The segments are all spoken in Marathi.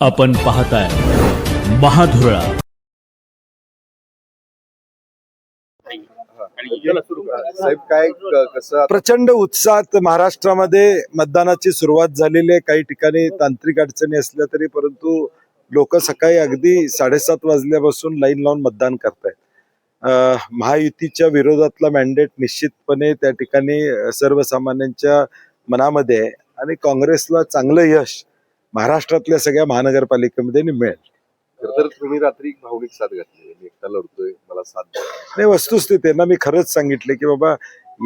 आपण पाहताय महाधुरळा. साहेब काय क- कसं प्रचंड उत्साहात महाराष्ट्रामध्ये मतदानाची सुरुवात झालेली आहे. काही ठिकाणी तांत्रिक अडचणी असल्या तरी परंतु लोक सकाळी अगदी साडेसात वाजल्यापासून लाईन लावून मतदान करतायत. महायुतीच्या विरोधातला मॅन्डेट निश्चितपणे त्या ठिकाणी सर्वसामान्यांच्या मनामध्ये आहे. आणि काँग्रेसला चांगलं यश महाराष्ट्रातल्या सगळ्या महानगरपालिकेमध्ये मिळेल. तर तुम्ही रात्री एक भावनिक साथ घातली मी एकटा लढतोय मला साथ. नाही वस्तुस्थिती आहे ना मी खरंच सांगितले की बाबा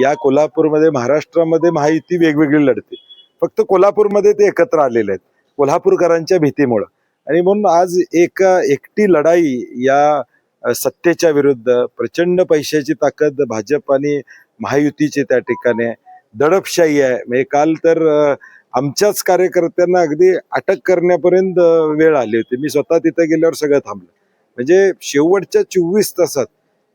या कोल्हापूरमध्ये महाराष्ट्रामध्ये महायुती वेगवेगळी लढते. फक्त कोल्हापूरमध्ये ते एकत्र आलेले आहेत कोल्हापूरकरांच्या भीतीमुळं. आणि म्हणून आज एक एकटी लढाई या सत्तेच्या विरुद्ध प्रचंड पैशाची ताकद भाजप आणि महायुतीची त्या ठिकाणी दडपशाही आहे. म्हणजे काल तर आमच्याच कार्यकर्त्यांना अगदी अटक करण्यापर्यंत वेळ आली होती. मी स्वतः तिथे गेल्यावर सगळं थांबलं. म्हणजे शेवटच्या चोवीस तासात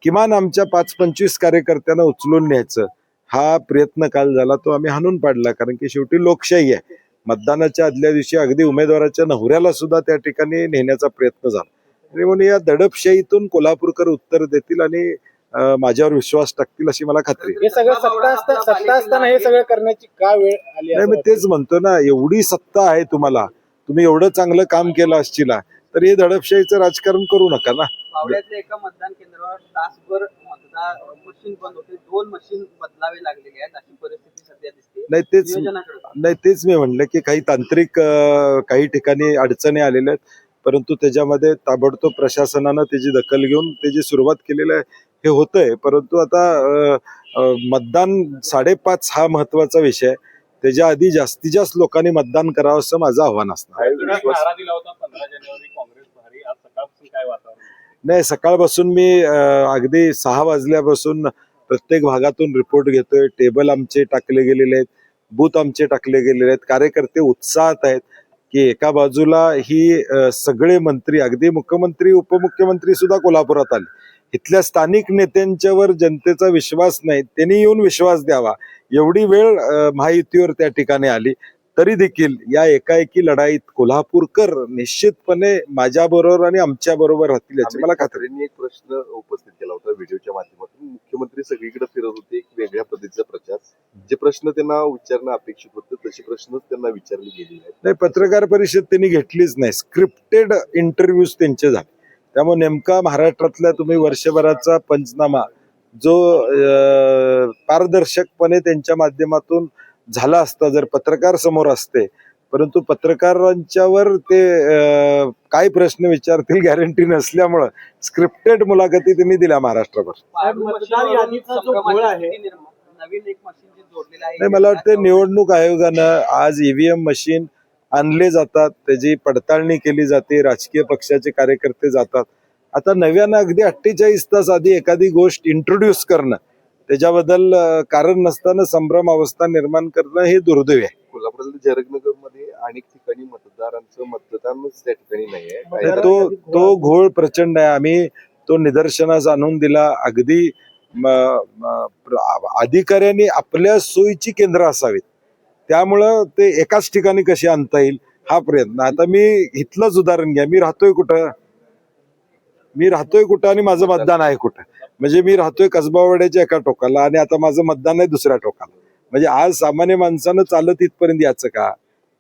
किमान आमच्या पाच पंचवीस कार्यकर्त्यांना उचलून न्यायचं हा प्रयत्न काल झाला तो आम्ही हाणून पाडला. कारण की शेवटी लोकशाही आहे. मतदानाच्या आदल्या दिवशी अगदी उमेदवाराच्या नवऱ्याला सुद्धा त्या ठिकाणी नेण्याचा प्रयत्न झाला. आणि म्हणून या दडपशाहीतून कोल्हापूरकर उत्तर देतील आणि माझ्यावर विश्वास टाकतील अशी मला खात्री आहे. हे सगळं सत्ता असता सत्ता असताना हे सगळं करण्याची का वेळ आली नाही मी तेच म्हणतो ना एवढी सत्ता आहे तुम्हाला तुम्ही एवढं चांगलं काम केलं असशीला तर हे दडपशाहीचं राजकारण करू नका ना. पावड्यातल्या एका मतदान केंद्रावर तासभर मतदार मशीन बंद होते दोन मशीन बदलावे लागलेले आहेत अशी परिस्थिती सध्या दिसते. नाही तेच नाही तेच मी म्हणलं की काही तांत्रिक काही ठिकाणी अडचणी आलेल्या आहेत परंतु त्याच्यामध्ये ताबडतोब प्रशासनानं त्याची दखल घेऊन त्याची सुरुवात केलेली आहे. हे होतंय. परंतु आता मतदान साडेपाच हा महत्त्वाचा विषय आहे. त्याच्या आधी जास्तीत जास्त लोकांनी मतदान करावं असं माझं आव्हान असणार. वातावरण नाही सकाळपासून मी अगदी सहा वाजल्यापासून प्रत्येक भागातून रिपोर्ट घेतोय. टेबल आमचे टाकले गेलेले आहेत. बूथ आमचे टाकले गेलेले आहेत. कार्यकर्ते उत्साहात आहेत की एका बाजूला ही सगळे मंत्री अगदी मुख्यमंत्री उपमुख्यमंत्री सुद्धा कोल्हापुरात आले. इथल्या स्थानिक नेत्यांच्यावर जनतेचा विश्वास नाही त्यांनी येऊन विश्वास द्यावा. एवढी वेळ महायुतीवर त्या ठिकाणी आली. तरी देखील या एकाएकी लढाईत कोल्हापूरकर निश्चितपणे माझ्या बरोबर आणि आमच्या बरोबर राहतील याची मला खात्री एक प्रश्न उपस्थित केला होता व्हिडिओच्या माध्यमातून. मुख्यमंत्री सगळीकडे फिरत होते एक वेगळ्या पद्धतीचा प्रचार. जे प्रश्न त्यांना विचारणं अपेक्षित होतं तसे प्रश्नच त्यांना विचारले आहेत. नाही पत्रकार परिषद त्यांनी घेतलीच नाही. स्क्रिप्टेड इंटरव्ह्यूज त्यांचे झाले. त्यामुळे नेमका महाराष्ट्रातल्या तुम्ही वर्षभराचा पंचनामा जो पारदर्शकपणे त्यांच्या माध्यमातून झाला असता जर पत्रकार समोर असते परंतु पत्रकारांच्यावर ते काय प्रश्न विचारतील गॅरंटी नसल्यामुळं स्क्रिप्टेड मुलाखती त्यांनी दिल्या महाराष्ट्रभर मतदार यादीचा जो घोळ आहे नवीन एक मशीन जे जोडलेलं आहे. नाही मला वाटतं निवडणूक आयोगानं आज ईव्हीएम मशीन आणले जातात त्याची पडताळणी केली जाते राजकीय पक्षाचे कार्यकर्ते जातात. आता नव्यानं अगदी अठ्ठेचाळीस तास आधी एखादी गोष्ट इंट्रोड्यूस करणं त्याच्याबद्दल कारण नसताना संभ्रम अवस्था निर्माण करणं हे दुर्दैव आहे. कोल्हापुरातल्या जरगनगरमध्ये अनेक ठिकाणी मतदारांचं मतदानच त्या ठिकाणी काय- तो तो घोळ प्रचंड आहे. आम्ही तो निदर्शनास आणून दिला. अगदी अधिकाऱ्यांनी आपल्या सोयीची केंद्र असावीत. त्यामुळं ते एकाच ठिकाणी कशी आणता येईल हा प्रयत्न. आता मी इथलंच उदाहरण घ्या. मी राहतोय कुठं? मी राहतोय कुठं आणि माझं मतदान आहे कुठं? म्हणजे मी राहतोय कसबावाड्याच्या एका टोकाला आणि आता माझं मतदान आहे दुसऱ्या टोकाला. म्हणजे आज सामान्य माणसानं चालत इथपर्यंत याचं का?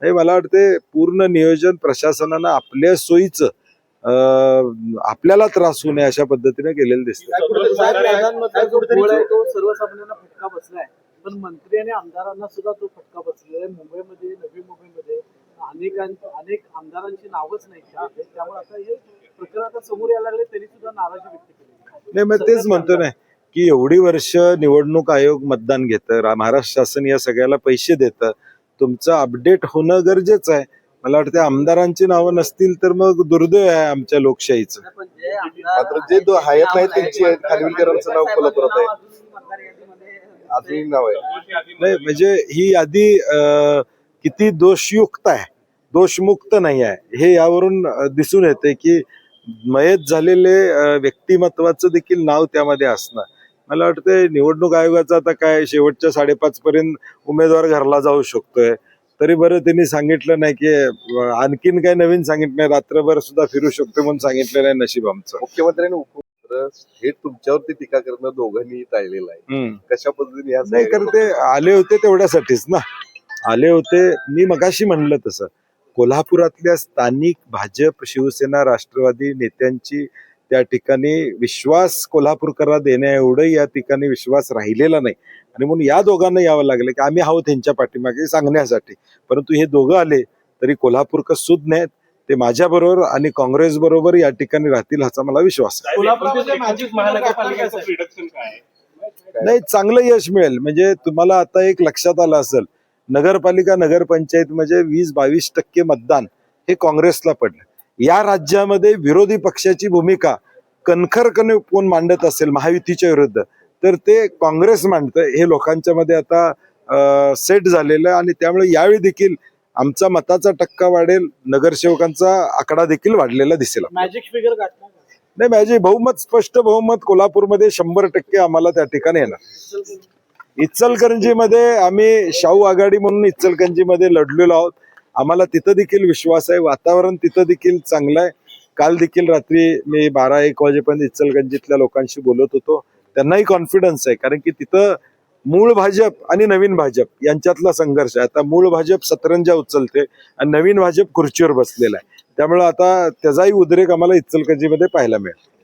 हे मला वाटते पूर्ण नियोजन प्रशासनानं आपल्या सोयीचं आपल्याला त्रास होऊ नये अशा पद्धतीने केलेलं दिसतं पण मंत्री आणि आमदारांना सुद्धा तो फटका बसलेला आहे. मुंबईमध्ये नवी मुंबईमध्ये अनेकांची अनेक आमदारांची नावच नाही. त्यामुळे आता हे प्रकरण आता समोर यायला लागले तरी सुद्धा नाराजी व्यक्त केली. नाही मग तेच म्हणतो ना की एवढी वर्ष निवडणूक आयोग मतदान घेतं महाराष्ट्र शासन या सगळ्याला पैसे देतं. तुमचं अपडेट होणं गरजेचं आहे. मला वाटतं आमदारांची नावं नसतील तर मग दुर्दैव आहे आमच्या लोकशाहीचं. मात्र जे दो- हयात नाहीत त्यांची आहेत, खानविलकरांचं नाव कोल्हापुरात आहे. अजूनही नाव आहे. नाही म्हणजे ही यादी अं, किती दोषयुक्त आहे दोषमुक्त नाही आहे हे यावरून दिसून येते की मयत झालेले व्यक्तिमत्वाचं देखील नाव त्यामध्ये असणं मला वाटतं निवडणूक आयोगाचं आता काय शेवटच्या साडेपाच पर्यंत उमेदवार घरला जाऊ शकतोय. तरी बरं त्यांनी सांगितलं नाही की आणखीन काही नवीन सांगितलं नाही रात्रभर सुद्धा फिरू शकतो म्हणून सांगितलं नाही नशीब आमचं. मुख्यमंत्र्यांनी उपमुख्यमंत्री थेट तुमच्यावरती टीका करणं दोघांनी टाळलेलं आहे. कशा पद्धतीने या नाही कारण ते आले होते तेवढ्यासाठीच ना. आले होते मी मगाशी म्हणलं तसं. कोल्हापुरातल्या स्थानिक भाजप शिवसेना राष्ट्रवादी नेत्यांची त्या ठिकाणी विश्वास कोल्हापूरकरांना देण्या एवढं या ठिकाणी विश्वास राहिलेला नाही. आणि म्हणून या दोघांना यावं लागलं की आम्ही आहोत त्यांच्या पाठीमागे सांगण्यासाठी. परंतु हे दोघं आले तरी कोल्हापूरकर सुद नाहीत ते माझ्या बरोबर आणि काँग्रेस बरोबर या ठिकाणी राहतील ह्याचा मला विश्वास आहे. कोल्हापूरमध्ये मॅजिक महानगरपालिकेचं रिडक्शन काय आहे? नाही चांगलं यश मिळेल. म्हणजे तुम्हाला आता एक लक्षात आलं असेल नगरपालिका नगरपंचायत म्हणजे वीस बावीस टक्के मतदान हे काँग्रेसला पडलं. या राज्यामध्ये विरोधी पक्षाची भूमिका कणखरपणे कोण मांडत असेल महायुतीच्या विरुद्ध तर ते काँग्रेस मांडतं. हे लोकांच्या मध्ये आता सेट झालेलं आहे आणि त्यामुळे यावेळी देखील आमचा मताचा टक्का वाढेल नगरसेवकांचा आकडा देखील वाढलेला दिसेल मॅजिक फिगर? नाही माझे बहुमत स्पष्ट बहुमत कोल्हापूरमध्ये शंभर टक्के आम्हाला त्या ठिकाणी येणार. इचलकरंजीमध्ये आम्ही शाहू आघाडी म्हणून इचलकरंजीमध्ये लढलेलो आहोत. आम्हाला तिथं देखील विश्वास आहे वातावरण तिथं देखील चांगलं आहे. काल देखील रात्री मी बारा एक वाजेपर्यंत इचलकरंजीतल्या लोकांशी बोलत होतो. त्यांनाही कॉन्फिडन्स आहे कारण की तिथं मूळ भाजप आणि नवीन भाजप यांच्यातला संघर्ष आहे. आता मूळ भाजप सतरंजा उचलते आणि नवीन भाजप खुर्चीवर बसलेला आहे. त्यामुळे आता त्याचाही उद्रेक आम्हाला इचलकजीमध्ये पाहायला मिळेल.